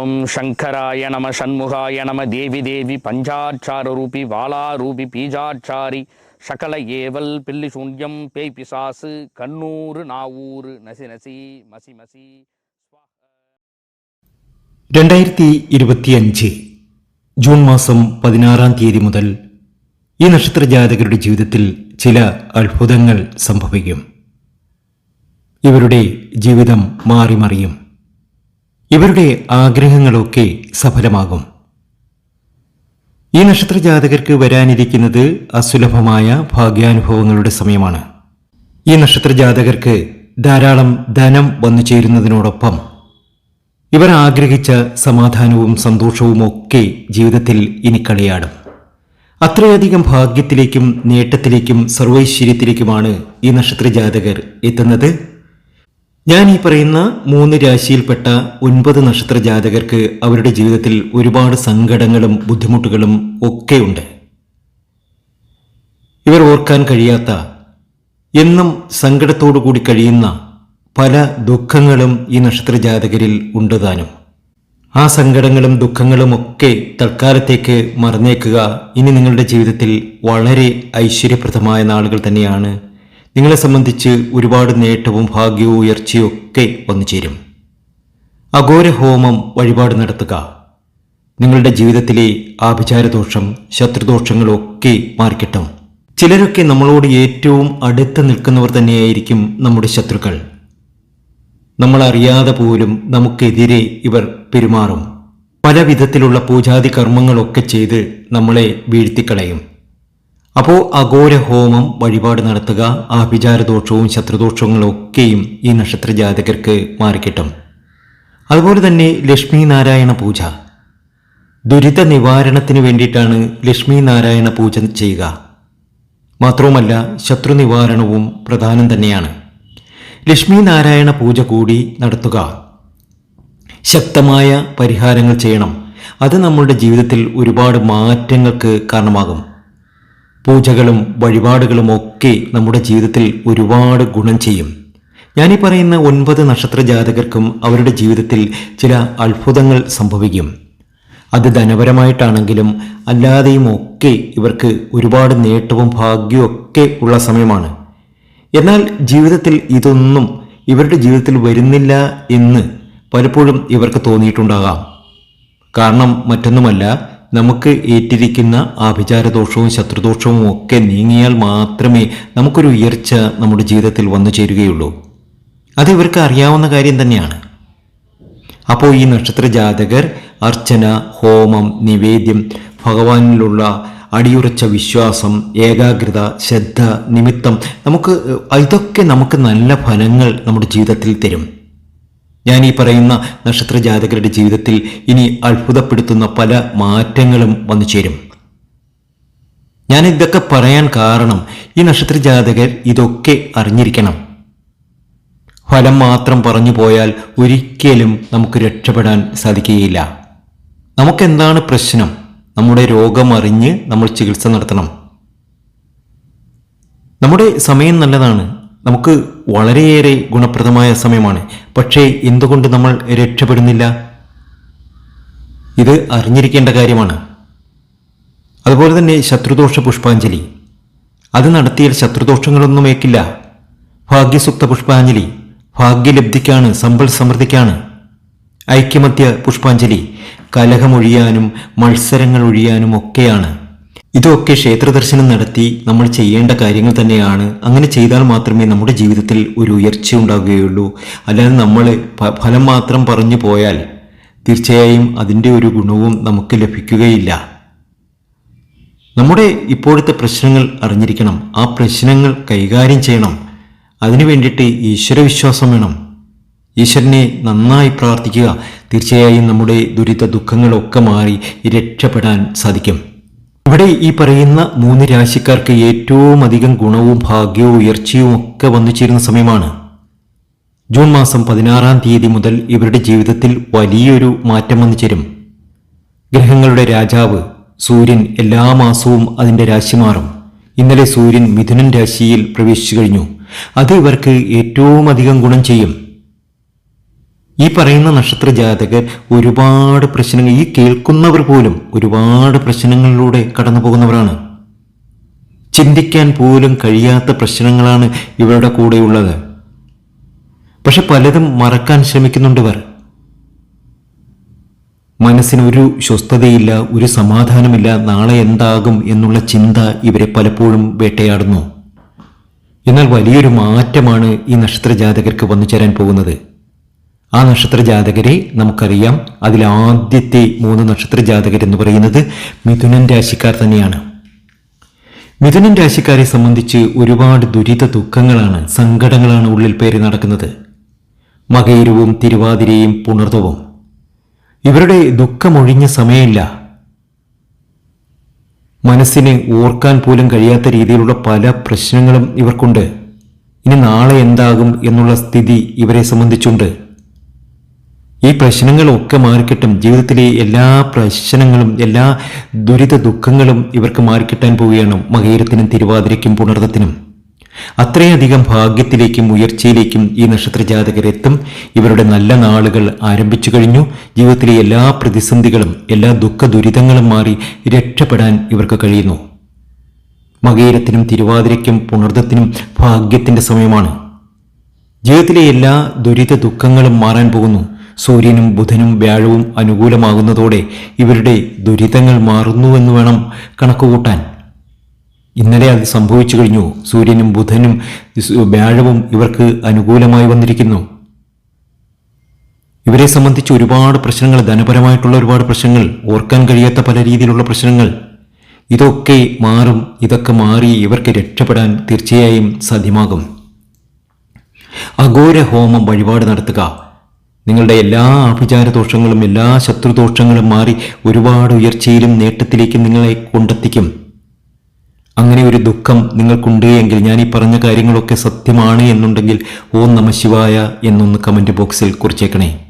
ഓം ശങ്കരായ നമ ഷൺമുഖായ നമ ദേവി ദേവി പഞ്ചാക്ഷാരൂപി വാളാരൂപി പീജാക്ഷാരി ശകല ഏവൽ പില്ലി ശൂന്യം പേയ് പിസാസ് കണ്ണൂർ നാവൂർ നസി നസി മസി മസി രണ്ടായിരത്തി ഇരുപത്തിയഞ്ച് ജൂൺ മാസം പതിനാറാം തീയതി മുതൽ ഈ നക്ഷത്ര ജാതകരുടെ ജീവിതത്തിൽ ചില അത്ഭുതങ്ങൾ സംഭവിക്കും. ഇവരുടെ ജീവിതം മാറിമറിയും. ഇവരുടെ ആഗ്രഹങ്ങളൊക്കെ സഫലമാകും. ഈ നക്ഷത്ര ജാതകർക്ക് വരാനിരിക്കുന്നത് അസുലഭമായ ഭാഗ്യാനുഭവങ്ങളുടെ സമയമാണ്. ഈ നക്ഷത്ര ജാതകർക്ക് ധാരാളം ധനം വന്നു ചേരുന്നതിനോടൊപ്പം ഇവർ ആഗ്രഹിച്ച സമാധാനവും സന്തോഷവും ഒക്കെ ജീവിതത്തിൽ ഇനി കളിയാടും. അത്രയധികം ഭാഗ്യത്തിലേക്കും നേട്ടത്തിലേക്കും സർവൈശ്വര്യത്തിലേക്കുമാണ് ഈ നക്ഷത്ര ജാതകർ എത്തുന്നത്. ഞാൻ ഈ പറയുന്ന മൂന്ന് രാശിയിൽപ്പെട്ട ഒൻപത് നക്ഷത്ര ജാതകർക്ക് അവരുടെ ജീവിതത്തിൽ ഒരുപാട് സങ്കടങ്ങളും ബുദ്ധിമുട്ടുകളും ഒക്കെയുണ്ട്. ഇവർ ഓർക്കാൻ കഴിയാത്ത എന്നും സങ്കടത്തോടു കൂടി കഴിയുന്ന പല ദുഃഖങ്ങളും ഈ നക്ഷത്ര ജാതകരിൽ ഉണ്ട് താനും. ആ സങ്കടങ്ങളും ദുഃഖങ്ങളും ഒക്കെ തൽക്കാലത്തേക്ക് മറന്നേക്കുക. ഇനി നിങ്ങളുടെ ജീവിതത്തിൽ വളരെ ഐശ്വര്യപ്രദമായ നാളുകൾ തന്നെയാണ് നിങ്ങളെ സംബന്ധിച്ച് ഒരുപാട് നേട്ടവും ഭാഗ്യവും ഉയർച്ചയും ഒക്കെ വന്നു ചേരും. അഘോര ഹോമം വഴിപാട് നടത്തുക. നിങ്ങളുടെ ജീവിതത്തിലെ ആഭിചാരദോഷം ശത്രുദോഷങ്ങളൊക്കെ മാറിക്കിട്ടും. ചിലരൊക്കെ നമ്മളോട് ഏറ്റവും അടുത്ത് നിൽക്കുന്നവർ തന്നെയായിരിക്കും നമ്മുടെ ശത്രുക്കൾ. നമ്മൾ അറിയാതെ പോലും നമുക്കെതിരെ ഇവർ പെരുമാറും. പല വിധത്തിലുള്ള പൂജാതി കർമ്മങ്ങളൊക്കെ ചെയ്ത് നമ്മളെ വീഴ്ത്തിക്കളയും. അപ്പോൾ അഘോര ഹോമം വഴിപാട് നടത്തുക ആഭിചാരദോഷവും ശത്രുദോഷങ്ങളൊക്കെയും ഈ നക്ഷത്ര ജാതകർക്ക് മാറിക്കിട്ടും. അതുപോലെ തന്നെ ലക്ഷ്മി നാരായണ പൂജ. ദുരിത നിവാരണത്തിന് വേണ്ടിയിട്ടാണ് ലക്ഷ്മി നാരായണ പൂജ ചെയ്യുക. മാത്രവുമല്ല ശത്രു നിവാരണവും പ്രധാനം തന്നെയാണ്. ലക്ഷ്മി നാരായണ പൂജ കൂടി നടത്തുക. ശക്തമായ പരിഹാരങ്ങൾ ചെയ്യണം. അത് നമ്മളുടെ ജീവിതത്തിൽ ഒരുപാട് മാറ്റങ്ങൾക്ക് കാരണമാകും. പൂജകളും വഴിപാടുകളും ഒക്കെ നമ്മുടെ ജീവിതത്തിൽ ഒരുപാട് ഗുണം ചെയ്യും. ഞാനീ പറയുന്ന ഒൻപത് നക്ഷത്ര ജാതകർക്കും അവരുടെ ജീവിതത്തിൽ ചില അത്ഭുതങ്ങൾ സംഭവിക്കും. അത് ധനപരമായിട്ടാണെങ്കിലും അല്ലാതെയും ഒക്കെ ഇവർക്ക് ഒരുപാട് നേട്ടവും ഭാഗ്യവും ഒക്കെ ഉള്ള സമയമാണ്. എന്നാൽ ജീവിതത്തിൽ ഇതൊന്നും ഇവരുടെ ജീവിതത്തിൽ വരുന്നില്ല എന്ന് പലപ്പോഴും ഇവർക്ക് തോന്നിയിട്ടുണ്ടാകാം. കാരണം മറ്റൊന്നുമല്ല നമുക്ക് ഏറ്റിരിക്കുന്ന ആഭിചാരദോഷവും ശത്രുദോഷവും ഒക്കെ നീങ്ങിയാൽ മാത്രമേ നമുക്കൊരു ഉയർച്ച നമ്മുടെ ജീവിതത്തിൽ വന്നു ചേരുകയുള്ളൂ. അത് ഇവർക്ക് അറിയാവുന്ന കാര്യം തന്നെയാണ്. അപ്പോൾ ഈ നക്ഷത്ര ജാതകർ അർച്ചന ഹോമം നിവേദ്യം ഭഗവാനിലുള്ള അടിയുറച്ച വിശ്വാസം ഏകാഗ്രത ശ്രദ്ധ നിമിത്തം നമുക്ക് ഇതൊക്കെ നമുക്ക് നല്ല ഫലങ്ങൾ നമ്മുടെ ജീവിതത്തിൽ തരും. ഞാൻ ഈ പറയുന്ന നക്ഷത്ര ജാതകരുടെ ജീവിതത്തിൽ ഇനി അത്ഭുതപ്പെടുത്തുന്ന പല മാറ്റങ്ങളും വന്നു ചേരും. ഞാൻ ഇതൊക്കെ പറയാൻ കാരണം ഈ നക്ഷത്ര ജാതകർ ഇതൊക്കെ അറിഞ്ഞിരിക്കണം. ഫലം മാത്രം പറഞ്ഞു പോയാൽ ഒരിക്കലും നമുക്ക് രക്ഷപ്പെടാൻ സാധിക്കുകയില്ല. നമുക്കെന്താണ് പ്രശ്നം? നമ്മുടെ രോഗം അറിഞ്ഞ് നമ്മൾ ചികിത്സ നടത്തണം. നമ്മുടെ സമയം നല്ലതാണ്. നമുക്ക് വളരെയേറെ ഗുണപ്രദമായ സമയമാണ്. പക്ഷേ എന്തുകൊണ്ട് നമ്മൾ രക്ഷപ്പെടുന്നില്ല? ഇത് അറിഞ്ഞിരിക്കേണ്ട കാര്യമാണ്. അതുപോലെ തന്നെ ശത്രുദോഷ പുഷ്പാഞ്ജലി. അത് നടത്തിയാൽ ശത്രുദോഷങ്ങളൊന്നും ഏക്കില്ല. ഭാഗ്യസുക്ത പുഷ്പാഞ്ജലി ഭാഗ്യലബ്ധിക്കാണ് സമ്പൽ സമൃദ്ധിക്കാണ്. ഐക്യമത്യ പുഷ്പാഞ്ജലി കലഹമൊഴിയാനും മത്സരങ്ങൾ ഒഴിയാനും ഒക്കെയാണ്. ഇതൊക്കെ ക്ഷേത്രദർശനം നടത്തി നമ്മൾ ചെയ്യേണ്ട കാര്യങ്ങൾ തന്നെയാണ്. അങ്ങനെ ചെയ്താൽ മാത്രമേ നമ്മുടെ ജീവിതത്തിൽ ഒരു ഉയർച്ച ഉണ്ടാകുകയുള്ളൂ അല്ലാതെ നമ്മൾ ഫലം മാത്രം പറഞ്ഞു പോയാൽ തീർച്ചയായും അതിന്റെ ഒരു ഗുണവും നമുക്ക് ലഭിക്കുകയില്ല. നമ്മുടെ ഇപ്പോഴത്തെ പ്രശ്നങ്ങൾ അറിഞ്ഞിരിക്കണം. ആ പ്രശ്നങ്ങൾ കൈകാര്യം ചെയ്യണം. അതിനു വേണ്ടിയിട്ട് ഈശ്വരവിശ്വാസം വേണം. ഈശ്വരനെ നന്നായി പ്രാർത്ഥിക്കുക. തീർച്ചയായും നമ്മുടെ ദുരിത ദുഃഖങ്ങളൊക്കെ മാറി രക്ഷപ്പെടാൻ സാധിക്കും. ഇവിടെ ഈ പറയുന്ന മൂന്ന് രാശിക്കാർക്ക് ഏറ്റവും അധികം ഗുണവും ഭാഗ്യവും ഉയർച്ചയും ഒക്കെ വന്നു ചേരുന്ന സമയമാണ്. ജൂൺ മാസം പതിനാറാം തീയതി മുതൽ ഇവരുടെ ജീവിതത്തിൽ വലിയൊരു മാറ്റം വന്നു ചേരും ഗ്രഹങ്ങളുടെ രാജാവ് സൂര്യൻ എല്ലാ മാസവും അതിന്റെ രാശി മാറും. ഇന്നലെ സൂര്യൻ മിഥുനൻ രാശിയിൽ പ്രവേശിച്ചു കഴിഞ്ഞു. അത് ഇവർക്ക് ഏറ്റവും അധികം ഗുണം ചെയ്യും. ഈ പറയുന്ന നക്ഷത്ര ജാതകർ ഒരുപാട് പ്രശ്നങ്ങൾ ഈ കേൾക്കുന്നവർ പോലും ഒരുപാട് പ്രശ്നങ്ങളിലൂടെ കടന്നു പോകുന്നവരാണ്. ചിന്തിക്കാൻ പോലും കഴിയാത്ത പ്രശ്നങ്ങളാണ് ഇവരുടെ കൂടെയുള്ളത്. പക്ഷെ പലതും മറക്കാൻ ശ്രമിക്കുന്നുണ്ട് ഇവർ. മനസ്സിന് ഒരു സ്വസ്ഥതയില്ല ഒരു സമാധാനമില്ല നാളെ എന്താകും എന്നുള്ള ചിന്ത ഇവരെ പലപ്പോഴും വേട്ടയാടുന്നു. എന്നാൽ വലിയൊരു മാറ്റമാണ് ഈ നക്ഷത്ര ജാതകർക്ക് വന്നു ചേരാൻ പോകുന്നത്. ആ നക്ഷത്ര ജാതകരെ നമുക്കറിയാം. അതിൽ ആദ്യത്തെ മൂന്ന് നക്ഷത്ര ജാതകർ എന്ന് പറയുന്നത് മിഥുനൻ രാശിക്കാർ തന്നെയാണ്. മിഥുനൻ രാശിക്കാരെ സംബന്ധിച്ച് ഒരുപാട് ദുരിത ദുഃഖങ്ങളാണ് സങ്കടങ്ങളാണ് ഉള്ളിൽ പേരി നടക്കുന്നത്. മകയിരവും തിരുവാതിരയും പുണർതവും. ഇവരുടെ ദുഃഖമൊഴിഞ്ഞ സമയമില്ല. മനസ്സിന് ഓർക്കാൻ പോലും കഴിയാത്ത രീതിയിലുള്ള പല പ്രശ്നങ്ങളും ഇവർക്കുണ്ട്. ഇനി നാളെ എന്താകും എന്നുള്ള സ്ഥിതി ഇവരെ സംബന്ധിച്ചുണ്ട്. ഈ പ്രശ്നങ്ങളൊക്കെ മാറിക്കിട്ടും. ജീവിതത്തിലെ എല്ലാ പ്രശ്നങ്ങളും എല്ലാ ദുരിത ദുഃഖങ്ങളും ഇവർക്ക് മാറിക്കിട്ടാൻ പോവുകയാണ് മകീരത്തിനും തിരുവാതിരയ്ക്കും പുണർത്തത്തിനും അത്രയധികം ഭാഗ്യത്തിലേക്കും ഉയർച്ചയിലേക്കും ഈ നക്ഷത്ര ജാതകരെത്തും ഇവരുടെ നല്ല നാളുകൾ ആരംഭിച്ചു കഴിഞ്ഞു. ജീവിതത്തിലെ എല്ലാ പ്രതിസന്ധികളും എല്ലാ ദുഃഖ ദുരിതങ്ങളും മാറി രക്ഷപ്പെടാൻ ഇവർക്ക് കഴിയുന്നു. മകീരത്തിനും തിരുവാതിരയ്ക്കും പുണർത്തത്തിനും ഭാഗ്യത്തിന്റെ സമയമാണ്. ജീവിതത്തിലെ എല്ലാ ദുരിത ദുഃഖങ്ങളും മാറാൻ പോകുന്നു. സൂര്യനും ബുധനും വ്യാഴവും അനുകൂലമാകുന്നതോടെ ഇവരുടെ ദുരിതങ്ങൾ മാറുന്നുവെന്ന് വേണം കണക്കുകൂട്ടാൻ. ഇന്നലെ അത് സംഭവിച്ചു കഴിഞ്ഞു. സൂര്യനും ബുധനും വ്യാഴവും ഇവർക്ക് അനുകൂലമായി വന്നിരിക്കുന്നു. ഇവരെ സംബന്ധിച്ച് ഒരുപാട് പ്രശ്നങ്ങൾ ധനപരമായിട്ടുള്ള ഒരുപാട് പ്രശ്നങ്ങൾ ഓർക്കാൻ കഴിയാത്ത പല രീതിയിലുള്ള പ്രശ്നങ്ങൾ. ഇതൊക്കെ മാറും. ഇതൊക്കെ മാറി ഇവർക്ക് രക്ഷപ്പെടാൻ തീർച്ചയായും സാധ്യമാകും. അഘോര ഹോമം വഴിപാട് നടത്തുക. നിങ്ങളുടെ എല്ലാ ആഭിചാരദോഷങ്ങളും എല്ലാ ശത്രുദോഷങ്ങളും മാറി ഒരുപാട് ഉയർച്ചയിലും നേട്ടത്തിലേക്കും നിങ്ങളെ കൊണ്ടെത്തിക്കും. അങ്ങനെ ഒരു ദുഃഖം നിങ്ങൾക്കുണ്ട് എങ്കിൽ ഞാൻ ഈ പറഞ്ഞ കാര്യങ്ങളൊക്കെ സത്യമാണ് എന്നുണ്ടെങ്കിൽ ഓം നമ ശിവായ എന്നൊന്ന് കമന്റ് ബോക്സിൽ കുറിച്ചേക്കണേ.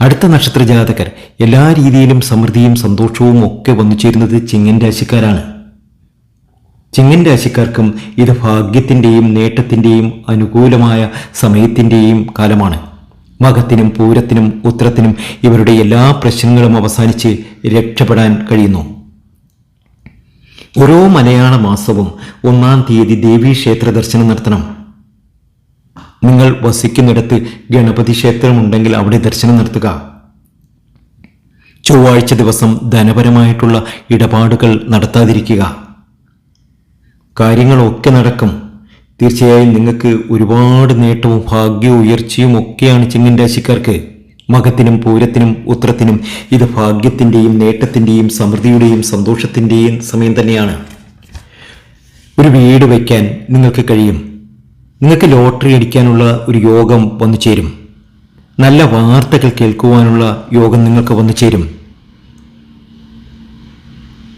അടുത്ത നക്ഷത്ര ജാതകർ എല്ലാ രീതിയിലും സമൃദ്ധിയും സന്തോഷവും ഒക്കെ വന്നു ചേരുന്നത് ചിങ്ങൻ രാശിക്കാരാണ്. ചിങ്ങൻ രാശിക്കാർക്കും ഇത് ഭാഗ്യത്തിന്റെയും നേട്ടത്തിന്റെയും അനുകൂലമായ സമയത്തിന്റെയും കാലമാണ്. മകത്തിനും പൂരത്തിനും ഉത്തരത്തിനും ഇവരുടെ എല്ലാ പ്രശ്നങ്ങളും അവസാനിച്ച് രക്ഷപ്പെടാൻ കഴിയുന്നു. ഓരോ മലയാള മാസവും ഒന്നാം തീയതി ദേവീക്ഷേത്ര ദർശനം നടത്തണം. നിങ്ങൾ വസിക്കുന്നിടത്ത് ഗണപതി ക്ഷേത്രമുണ്ടെങ്കിൽ അവിടെ ദർശനം നടത്തുക. ചൊവ്വാഴ്ച ദിവസം ധനപരമായിട്ടുള്ള ഇടപാടുകൾ നടത്താതിരിക്കുക. കാര്യങ്ങളൊക്കെ നടക്കും. തീർച്ചയായും നിങ്ങൾക്ക് ഒരുപാട് നേട്ടവും ഭാഗ്യവും ഉയർച്ചയും ഒക്കെയാണ് ചിങ്ങൻ രാശിക്കാർക്ക്. മകത്തിനും പൂരത്തിനും ഉത്രത്തിനും ഇത് ഭാഗ്യത്തിന്റെയും നേട്ടത്തിന്റെയും സമൃദ്ധിയുടെയും സന്തോഷത്തിന്റെയും സമയം തന്നെയാണ്. ഒരു വീട് വയ്ക്കാൻ നിങ്ങൾക്ക് കഴിയും. നിങ്ങൾക്ക് ലോട്ടറി അടിക്കാനുള്ള ഒരു യോഗം വന്നു ചേരും നല്ല വാർത്തകൾ കേൾക്കുവാനുള്ള യോഗം നിങ്ങൾക്ക് വന്നു ചേരും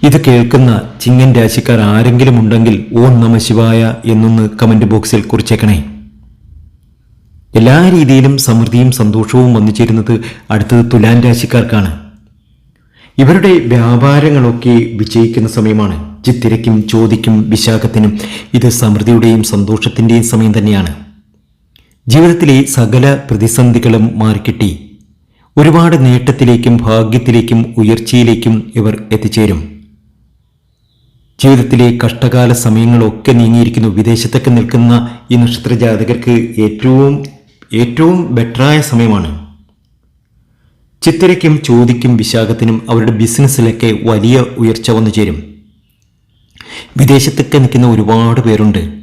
ഇത് കേൾക്കുന്ന ചിങ്ങൻ രാശിക്കാർ ആരെങ്കിലും ഉണ്ടെങ്കിൽ ഓം നമ ശിവായ എന്നൊന്ന് കമന്റ് ബോക്സിൽ കുറിച്ചേക്കണേ. എല്ലാ രീതിയിലും സമൃദ്ധിയും സന്തോഷവും വന്നു ചേരുന്നത് അടുത്തത് തുലാൻ രാശിക്കാർക്കാണ്. ഇവരുടെ വ്യാപാരങ്ങളൊക്കെ വിജയിക്കുന്ന സമയമാണ്. ചിത്തിരയ്ക്കും ചോദിക്കും വിശാഖത്തിനും ഇത് സമൃദ്ധിയുടെയും സന്തോഷത്തിന്റെയും സമയം തന്നെയാണ്. ജീവിതത്തിലെ സകല പ്രതിസന്ധികളും മാറിക്കിട്ടി. ഒരുപാട് നേട്ടത്തിലേക്കും ഭാഗ്യത്തിലേക്കും ഉയർച്ചയിലേക്കും ഇവർ എത്തിച്ചേരും. ജീവിതത്തിലെ കഷ്ടകാല സമയങ്ങളൊക്കെ നീങ്ങിയിരിക്കുന്നു. വിദേശത്തൊക്കെ നിൽക്കുന്ന ഈ നക്ഷത്ര ജാതകർക്ക് ഏറ്റവും ഏറ്റവും ബെറ്ററായ സമയമാണ്. ചിത്തിരയ്ക്കും ചോദിക്കും വിശാഖത്തിനും അവരുടെ ബിസിനസ്സിലൊക്കെ വലിയ ഉയർച്ച വന്നു ചേരും. വിദേശത്തൊക്കെ നിൽക്കുന്ന ഒരുപാട് പേരുണ്ട്.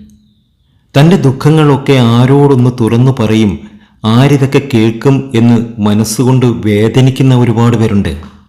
തന്റെ ദുഃഖങ്ങളൊക്കെ ആരോടൊന്ന് തുറന്നു പറയും ആരിതൊക്കെ കേൾക്കും എന്ന് മനസ്സുകൊണ്ട് വേദനിക്കുന്ന ഒരുപാട് പേരുണ്ട്.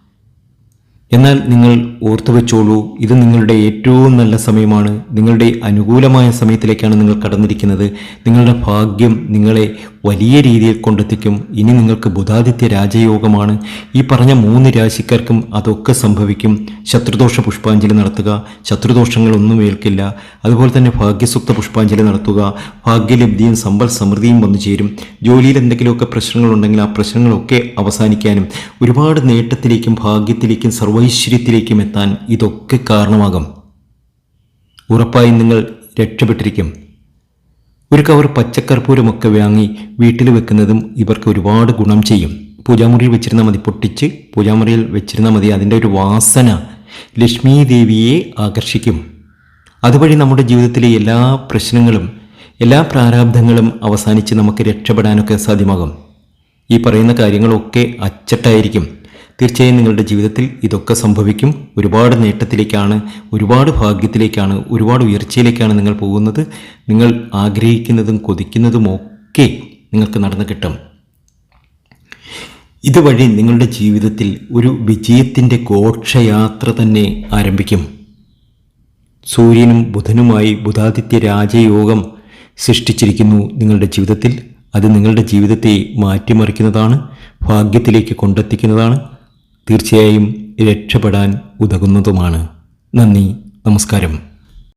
എന്നാൽ നിങ്ങൾ ഓർത്തു വെച്ചോളൂ ഇത് നിങ്ങളുടെ ഏറ്റവും നല്ല സമയമാണ്. നിങ്ങളുടെ അനുകൂലമായ സമയത്തിലേക്കാണ് നിങ്ങൾ കടന്നിരിക്കുന്നത്. നിങ്ങളുടെ ഭാഗ്യം നിങ്ങളെ വലിയ രീതിയിൽ കൊണ്ടെത്തിക്കും. ഇനി നിങ്ങൾക്ക് ബുധാദിത്യ രാജയോഗമാണ്. ഈ പറഞ്ഞ മൂന്ന് രാശിക്കാർക്കും അതൊക്കെ സംഭവിക്കും. ശത്രുദോഷ പുഷ്പാഞ്ജലി നടത്തുക. ശത്രുദോഷങ്ങളൊന്നും ഏൽക്കില്ല. അതുപോലെ തന്നെ ഭാഗ്യസുക്ത പുഷ്പാഞ്ജലി നടത്തുക. ഭാഗ്യലബ്ധിയും സമ്പൽ സമൃദ്ധിയും വന്നു ചേരും. ജോലിയിൽ എന്തെങ്കിലുമൊക്കെ പ്രശ്നങ്ങളുണ്ടെങ്കിൽ ആ പ്രശ്നങ്ങളൊക്കെ അവസാനിക്കാനും ഒരുപാട് നേട്ടത്തിലേക്കും ഭാഗ്യത്തിലേക്കും സർവൈശ്വര്യത്തിലേക്കും എത്താൻ ഇതൊക്കെ കാരണമാകും. ഉറപ്പായും നിങ്ങൾ രക്ഷപ്പെട്ടിരിക്കും. ഒരു കവർ പച്ചക്കർപ്പൂരമൊക്കെ വാങ്ങി വീട്ടിൽ വെക്കുന്നതും ഇവർക്ക് ഒരുപാട് ഗുണം ചെയ്യും. പൂജാമുറിയിൽ വെച്ചിരുന്നാൽ മതി പൊട്ടിച്ച് പൂജാമുറിയിൽ വെച്ചിരുന്നാൽ മതി അതിന്റെ ഒരു വാസന ലക്ഷ്മി ദേവിയെ ആകർഷിക്കും. അതുവഴി നമ്മുടെ ജീവിതത്തിലെ എല്ലാ പ്രശ്നങ്ങളും എല്ലാ പ്രാരാബ്ധങ്ങളും അവസാനിച്ച് നമുക്ക് രക്ഷപ്പെടാനൊക്കെ സാധ്യമാകും. ഈ പറയുന്ന കാര്യങ്ങളൊക്കെ അച്ചട്ടായിരിക്കും. തീർച്ചയായും നിങ്ങളുടെ ജീവിതത്തിൽ ഇതൊക്കെ സംഭവിക്കും. ഒരുപാട് നേട്ടത്തിലേക്കാണ് ഒരുപാട് ഭാഗ്യത്തിലേക്കാണ് ഒരുപാട് ഉയർച്ചയിലേക്കാണ് നിങ്ങൾ പോകുന്നത്. നിങ്ങൾ ആഗ്രഹിക്കുന്നതും കൊതിക്കുന്നതും ഒക്കെ നിങ്ങൾക്ക് നടന്നു കിട്ടും. ഇതുവഴി നിങ്ങളുടെ ജീവിതത്തിൽ ഒരു വിജയത്തിന്റെ ഘോഷയാത്ര തന്നെ ആരംഭിക്കും. സൂര്യനും ബുധനുമായി ബുധാദിത്യ രാജയോഗം സൃഷ്ടിച്ചിരിക്കുന്നു നിങ്ങളുടെ ജീവിതത്തിൽ. അത് നിങ്ങളുടെ ജീവിതത്തെ മാറ്റിമറിക്കുന്നതാണ് ഭാഗ്യത്തിലേക്ക് കൊണ്ടെത്തിക്കുന്നതാണ്. തീർച്ചയായും രക്ഷപ്പെടാൻ ഉതകുന്നതുമാണ്. നന്ദി നമസ്കാരം.